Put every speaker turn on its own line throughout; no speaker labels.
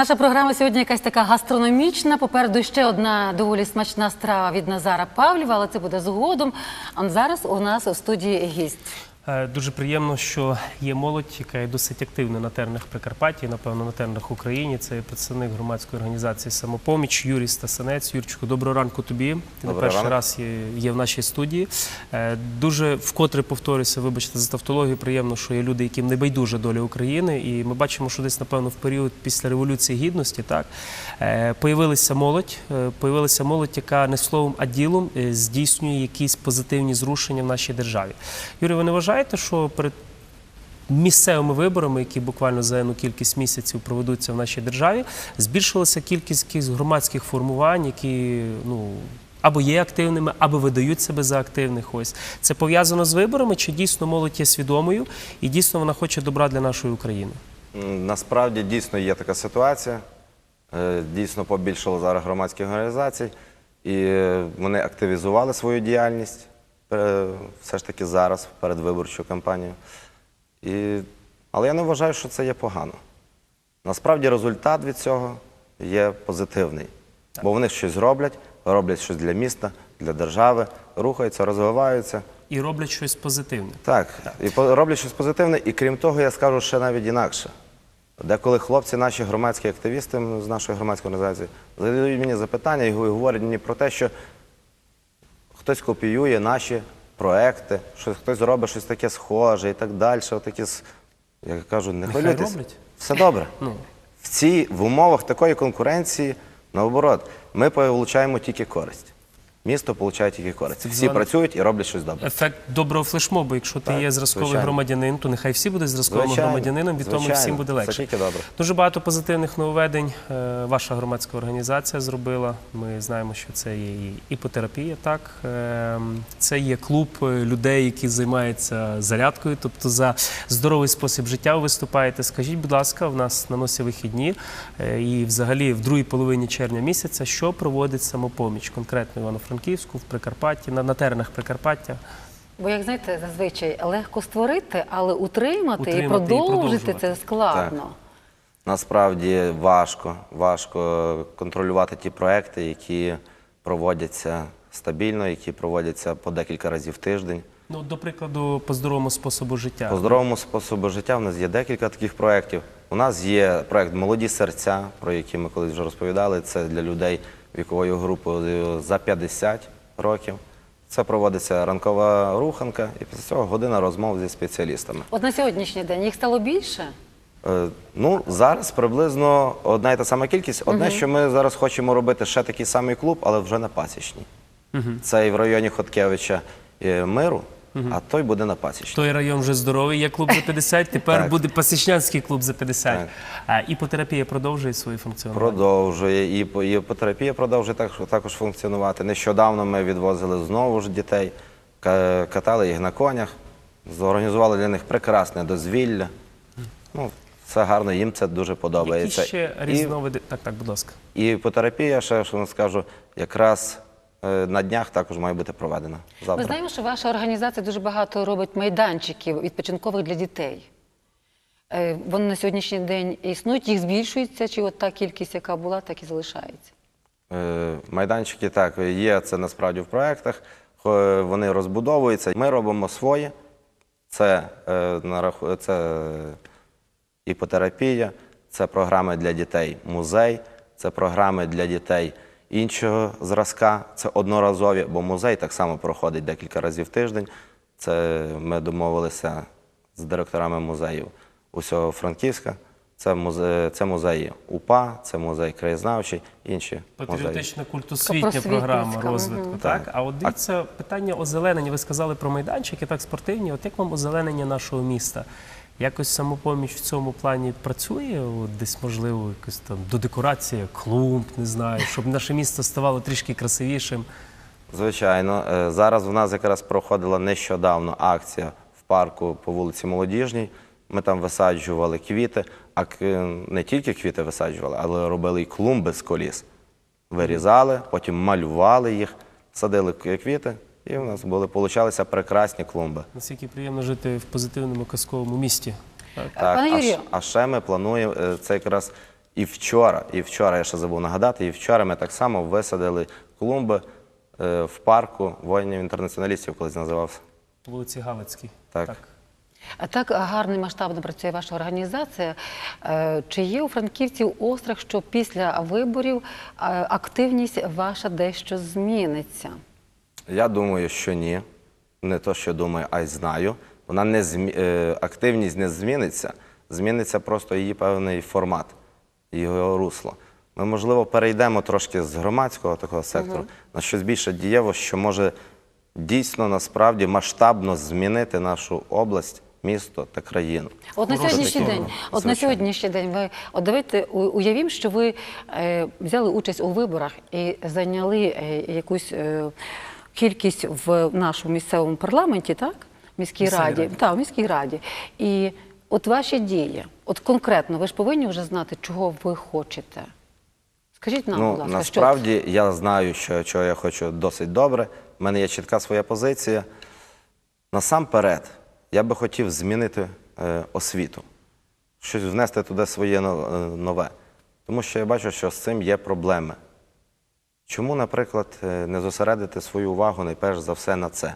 Наша програма сьогодні якась така гастрономічна. Попереду ще одна доволі смачна страва від Назара Павлєва, але це буде згодом. А зараз у нас у студії гість.
Е, Дуже приємно, що є молодь, яка є досить активна на теренах Прикарпаття, і, напевно, на теренах України. Це є представник громадської організації Самопоміч Юрій Стасанець. Юрчику, доброго ранку тобі. Ти
Добрий
перший
ранок.
раз є, є в нашій студії. Е, Дуже вкотре повторюся, вибачте за тавтологію. Приємно, що є люди, яким не байдуже доля України. І ми бачимо, що десь, напевно, в період після революції гідності так е, появилася молодь, появилася молодь, яка не словом, а ділом здійснює якісь позитивні зрушення в нашій державі. Юрій, ви не вважаєте, що перед місцевими виборами, які буквально за одну кількість місяців проведуться в нашій державі, збільшилася кількість якихось громадських формувань, які ну. Або є активними, або видають себе за активних. Ось це пов'язано з виборами, чи дійсно молодь є свідомою і дійсно вона хоче добра для нашої України?
Насправді дійсно є така ситуація. Е, Дійсно побільшало зараз громадських організацій, і вони активізували свою діяльність все ж таки зараз, в передвиборчу кампанію. І... Але я не вважаю, що це є погано. Насправді результат від цього є позитивний. Бо вони щось роблять, роблять щось для міста, для держави, рухаються, розвиваються.
І роблять щось позитивне.
Так, і по- роблять щось позитивне, і крім того, я скажу ще навіть інакше. Деколи хлопці, наші громадські активісти з нашої громадської організації, задають мені запитання і говорять мені про те, що хтось копіює наші проекти, що хтось робить щось таке схоже і так далі. Отакі, я кажу, не
Нехай
хвилюйтесь.
роблять.
Все добре.
Ну.
В цій в умовах такої конкуренції, наоборот, ми получаємо тільки користь. Місто получає тільки користь. Всі працюють і роблять щось добре.
Ефект доброго флешмобу. Якщо ти
Так,
є зразковий
звичайно.
громадянин, то нехай всі будуть зразковим
Звичайно,
громадянином, від тому
звичайно.
всім буде
Це
легше.
тільки добре.
Дуже багато позитивних нововведень е, ваша громадська організація зробила. Ми знаємо, що це є і іпотерапія, так Е, це є клуб е, людей, які займаються зарядкою, тобто за здоровий спосіб життя ви виступаєте. Скажіть, будь ласка, в нас на носі вихідні е, і взагалі в другій половині червня місяця, що проводить самопоміч, конкретно в Івано-Франківську, в Прикарпатті, на, на теренах Прикарпаття.
Бо, як знаєте, зазвичай легко створити, але утримати,
Утримати і
і продовжити
продовжувати.
це складно.
Насправді важко, важко контролювати ті проекти, які проводяться стабільно, які проводяться по декілька разів в тиждень.
Ну, до прикладу, по здоровому способу життя.
По здоровому способу життя в нас є декілька таких проєктів. У нас є проєкт Молоді серця, про який ми колись вже розповідали. Це для людей віковою групою за 50 років. Це проводиться ранкова руханка і після цього година розмов зі спеціалістами.
От на сьогоднішній день їх стало більше.
Е, Ну, зараз приблизно одна і та сама кількість. Одне, що ми зараз хочемо робити ще такий самий клуб, але вже на пасічній. Це і в районі Хоткевича е, миру, а той буде на пасічній.
Той район вже здоровий, є клуб за 50, тепер
Так.
буде пасічнянський клуб за 50.
Так.
А іпотерапія продовжує свої функціонування.
Продовжує і по- і іпотерапія продовжує так- також функціонувати. Нещодавно ми відвозили знову ж дітей, ка- катали їх на конях, зорганізували для них прекрасне дозвілля. Ну, все гарно, їм це дуже
Які
подобається.
ще
І-
різновиди? Так, так, будь ласка.
І іпотерапія, ще що скажу, якраз на днях також має бути проведена.
Ми знаємо, що ваша організація дуже багато робить майданчиків відпочинкових для дітей. Е, Вони на сьогоднішній день існують, їх збільшується, чи от та кількість, яка була, так і залишається?
Е, Майданчики так є, це насправді в проєктах. Вони розбудовуються. Ми робимо своє. Це, е, це е, іпотерапія, це програми для дітей музей, це програми для дітей іншого зразка, це одноразові, бо музей так само проходить декілька разів в тиждень. Це ми домовилися з директорами музеїв усього Франківська. Це музей, це музеї УПА, це музей краєзнавчий, інші музеї.
Патріотична культосвітня програма розвитку. Так?
Так.
А от дивіться, питання озеленення. Ви сказали про майданчики, так спортивні. От як вам озеленення нашого міста? Якось самопоміч в цьому плані працює? От десь, можливо, якось там до декорації, клумб, не знаю, щоб наше місто ставало трішки красивішим.
Звичайно, Е, зараз в нас якраз проходила нещодавно акція в парку по вулиці Молодіжній. Ми там висаджували квіти, а не тільки квіти висаджували, але робили і клумби з коліс. Вирізали, потім малювали їх, садили квіти, і в нас були получалися прекрасні клумби.
Наскільки приємно жити в позитивному казковому місті. Так.
Так, а,
Юрію.
а ще ми плануємо е, це якраз І вчора, і вчора, я ще забув нагадати, і вчора ми так само висадили клумби е, в парку воїнів-інтернаціоналістів, колись називався.
Вулиці Галицькій.
Так.
А так гарно і масштабно працює ваша організація. Е, Чи є у франківців острах, що після виборів е, активність ваша дещо зміниться?
Я думаю, що ні. Не то, що думаю, а й знаю. Вона не змі... е, активність не зміниться, зміниться просто її певний формат, його русло. Ми, можливо, перейдемо трошки з громадського такого сектору на щось більше дієво, що може дійсно насправді масштабно змінити нашу область, місто та країну.
От на сьогоднішній день, от на сьогоднішній день ви от давайте уявімо, що ви е, взяли участь у виборах і зайняли е, якусь е, кількість в нашому місцевому парламенті, так? В міській
Місцевій
раді.
раді.
Так, в міській раді. І от ваші дії, от конкретно, ви ж повинні вже знати, чого ви хочете. Скажіть нам,
ну,
будь ласка,
насправді я знаю, що, чого я хочу досить добре. У мене є чітка своя позиція. Насамперед, я би хотів змінити е, освіту, щось внести туди своє но- е, нове. Тому що я бачу, що з цим є проблеми. Чому, наприклад, е, не зосередити свою увагу найперш за все на це?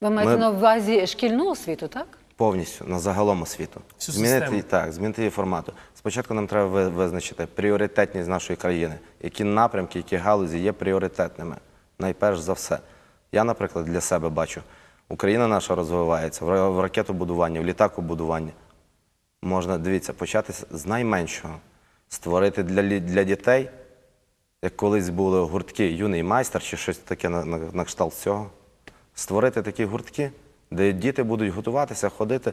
ви маєте
ми-
на увазі шкільну освіту, так?
Повністю на загалом освіту.
Всю
змінити
систему.
її так, змінити її формату. Спочатку нам треба визначити пріоритетність нашої країни, які напрямки, які галузі є пріоритетними. Найперш за все. Я, наприклад, для себе бачу, Україна наша розвивається в ра- в ракетобудуванні, в літакобудуванні. Можна, дивіться, почати з- з найменшого. Створити для, для дітей, як колись були гуртки юний майстер чи щось таке на, на, на кшталт цього. Створити такі гуртки, де діти будуть готуватися, ходити,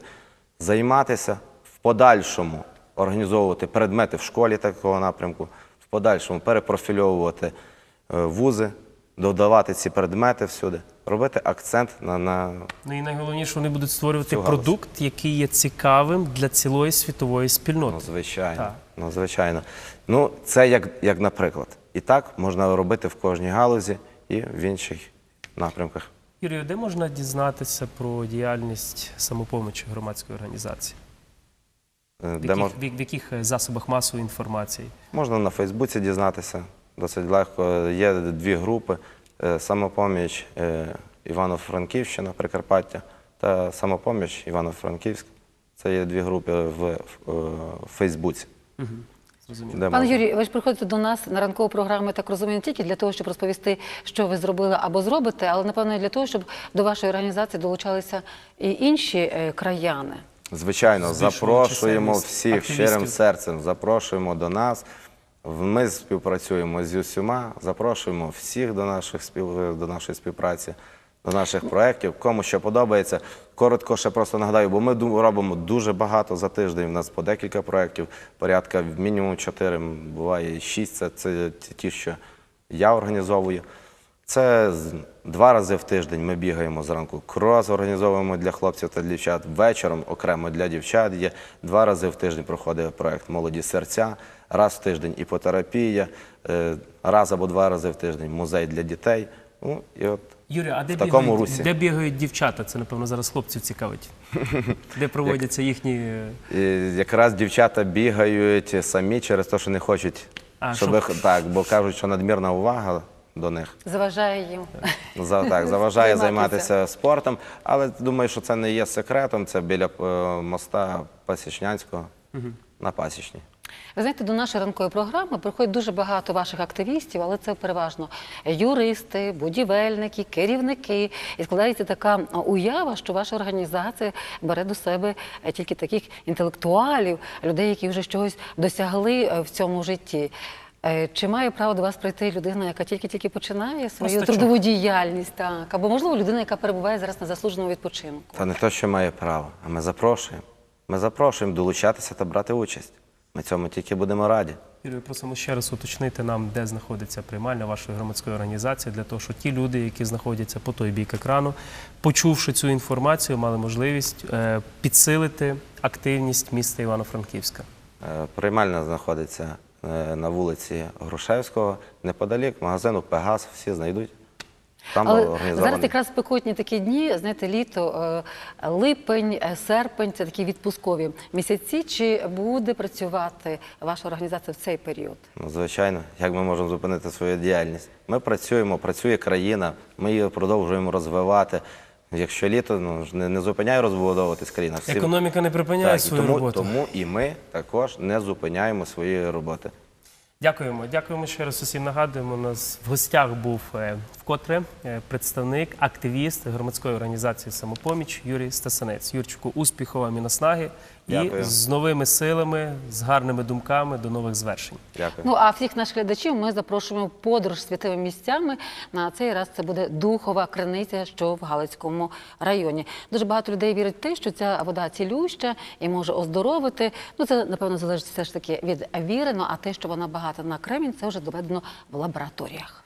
займатися в подальшому, організовувати предмети в школі такого напрямку, в подальшому перепрофільовувати е, вузи, додавати ці предмети всюди, робити акцент на, на
Ну і найголовніше, вони будуть створювати продукт, який є цікавим для цілої світової спільноти.
Ну, звичайно.
Так.
Ну, звичайно. Ну, це як, як наприклад. І так можна робити в кожній галузі і в інших напрямках.
Юрію, де можна дізнатися про діяльність самопомочі громадської організації?
Е,
В яких,
мож...
в, в яких е, засобах масової інформації?
Можна на Фейсбуці дізнатися. Досить легко. Є дві групи: е, самопоміч Івано-Франківщина, Прикарпаття та самопоміч Івано-Франківськ. Це є дві групи в, Фейсбуці.
Зрозуміло.
Де
Пане. Юрій, ви ж приходите до нас на ранкову програму, я так розумію, не тільки для того, щоб розповісти, що ви зробили або зробите, але напевно і для того, щоб до вашої організації долучалися і інші е, краяни.
Звичайно, запрошуємо всіх щирим серцем, запрошуємо до нас. В- Ми співпрацюємо з усіма, запрошуємо всіх до, наших спів... до нашої співпраці, до наших проєктів. Кому що подобається. Коротко ще просто нагадаю, бо ми робимо дуже багато за тиждень. У нас по декілька проєктів, порядка мінімум чотири, буває шість. Це, це ті, що я організовую. Це два рази в тиждень ми бігаємо зранку. Крос організовуємо для хлопців та дівчат. Вечором окремо для дівчат є. Два рази в тиждень проходить проект Молоді серця, раз в тиждень іпотерапія, е, раз або два рази в тиждень музей для дітей. Ну і от
Юрій, а де
такому
бігають,
русі.
де бігають дівчата? Це, напевно, зараз хлопців цікавить. Де проводяться їхні. е,
І якраз дівчата бігають самі через те, що не хочуть,
А,
щоб
щоб-
їх- так, бо кажуть, що надмірна увага до них.
Заважає їм.
За, так, заважає
Займатися.
займатися спортом, але думаю, що це не є секретом. Це біля е, моста Пасічнянського на Пасічній.
Ви знаєте, до нашої ранкової програми приходить дуже багато ваших активістів, але це переважно юристи, будівельники, керівники. І складається така уява, що ваша організація бере до себе е, тільки таких інтелектуалів, людей, які вже чогось досягли е, в цьому житті. Е, Чи має право до вас прийти людина, яка тільки-тільки починає свою
Простачок.
трудову діяльність? Так, або можливо людина, яка перебуває зараз на заслуженому відпочинку?
Та не то, що має право, а ми запрошуємо. Ми запрошуємо долучатися та брати участь. Ми цьому тільки будемо раді.
Юрію, просимо ще раз уточнити нам, де знаходиться приймальня вашої громадської організації, для того, щоб ті люди, які знаходяться по той бік екрану, почувши цю інформацію, мали можливість е, підсилити активність міста Івано-Франківська.
Е, Приймальна знаходиться е, на вулиці Грушевського, неподалік магазину Пегас, всі знайдуть. Там
Але
організований.
зараз якраз спекотні такі дні, знаєте, літо, е, липень, е, серпень це такі відпускові місяці. Чи буде працювати ваша організація в цей період?
Ну, звичайно, як ми можемо зупинити свою діяльність? Ми працюємо, працює країна, ми її продовжуємо розвивати. Якщо літо ну, ж не, не зупиняє розбудовуватись країна. Всі-
Економіка не припиняє
Так, і
свою
тому,
роботу.
тому і ми також не зупиняємо своєї роботи.
Дякуємо. Дякуємо ще раз усім. Нагадуємо. У нас в гостях був е, вкотре е, представник, активіст громадської організації самопоміч Юрій Стасанець. Юрчику, успіху вам і наснаги. І
Дякую.
з новими силами, з гарними думками до нових звершень.
Дякую.
Ну а всіх наших глядачів ми запрошуємо в подорож святими місцями. На цей раз це буде духова криниця, що в Галицькому районі. Дуже багато людей вірить в те, що ця вода цілюща і може оздоровити. Ну це напевно залежить все ж таки від віри. Ну а те, що вона багата на кремінь, це вже доведено в лабораторіях.